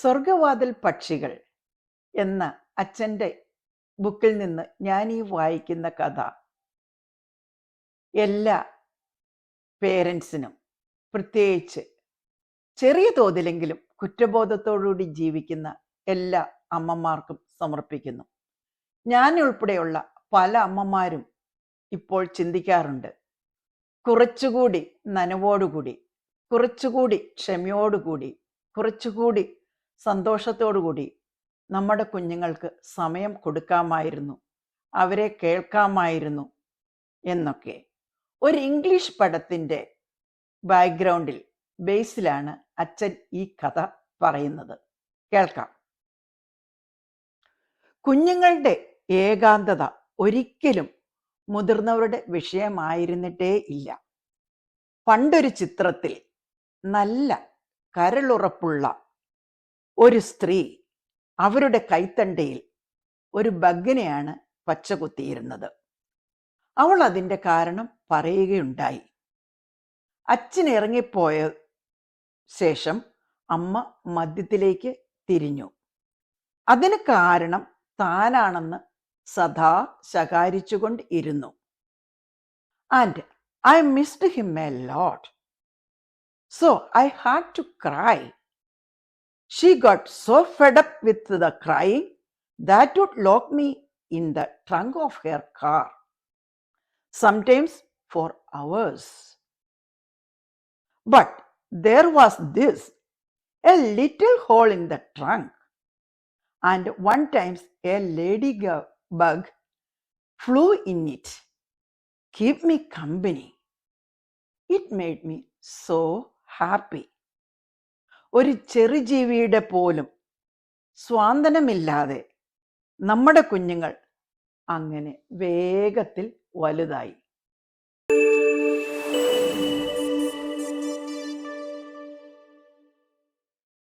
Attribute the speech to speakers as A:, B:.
A: സ്വർഗവാതിൽ പക്ഷികൾ എന്ന അച്ഛന്റെ ബുക്കിൽ നിന്ന് ഞാൻ ഈ വായിക്കുന്ന കഥ എല്ലാ പേരൻസിനും പ്രത്യേകിച്ച് ചെറിയ തോതിലെങ്കിലും കുറ്റബോധത്തോടുകൂടി ജീവിക്കുന്ന എല്ലാ അമ്മമാർക്കും സമർപ്പിക്കുന്നു. ഞാൻ ഉൾപ്പെടെയുള്ള പല അമ്മമാരും ഇപ്പോൾ ചിന്തിക്കാറുണ്ട്. കുറച്ചുകൂടി നനവോടുകൂടി കുറച്ചുകൂടി ക്ഷമയോടുകൂടി കുറച്ചുകൂടി സന്തോഷത്തോടുകൂടി നമ്മുടെ കുഞ്ഞുങ്ങൾക്ക് സമയം കൊടുക്കാമായിരുന്നു അവരെ കേൾക്കാമായിരുന്നു എന്നൊക്കെ. ഒരു ഇംഗ്ലീഷ് പടത്തിന്റെ ബാക്ക്ഗ്രൗണ്ടിൽ ബേസിലാണ് അച്ഛൻ ഈ കഥ പറയുന്നത്. കേൾക്കാം. കുഞ്ഞുങ്ങളുടെ ഏകാന്തത ഒരിക്കലും മുതിർന്നവരുടെ വിഷയമായിരുന്നിട്ടേ ഇല്ല. പണ്ടൊരു ചിത്രത്തിൽ നല്ല കരളുറപ്പുള്ള ഒരു സ്ത്രീ അവരുടെ കൈത്തണ്ടയിൽ ഒരു ബഗ്ഗിനെയാണ് പച്ചകുത്തിയിരുന്നത് അവൾ അതിന്റെ കാരണം പറയുകയുണ്ടായി. അച്ഛൻ ഇറങ്ങിപ്പോയ ശേഷം അമ്മ മദ്യത്തിലേക്ക് തിരിഞ്ഞു. അതിന് കാരണം താനാണെന്ന് സദാ ശകാരിച്ചുകൊണ്ട് ഇരുന്നു. And I missed him a lot so I had to cry She got so fed up with the crying that would lock me in the trunk of her car, sometimes for hours. But there was this a little hole in the trunk, and one time a ladybug flew in it. Keep me company. It made me so happy. ഒരു ചെറുജീവിയുടെ പോലും സ്വാന്തനമില്ലാതെ നമ്മുടെ കുഞ്ഞുങ്ങൾ അങ്ങനെ വേഗത്തിൽ വലുതായി.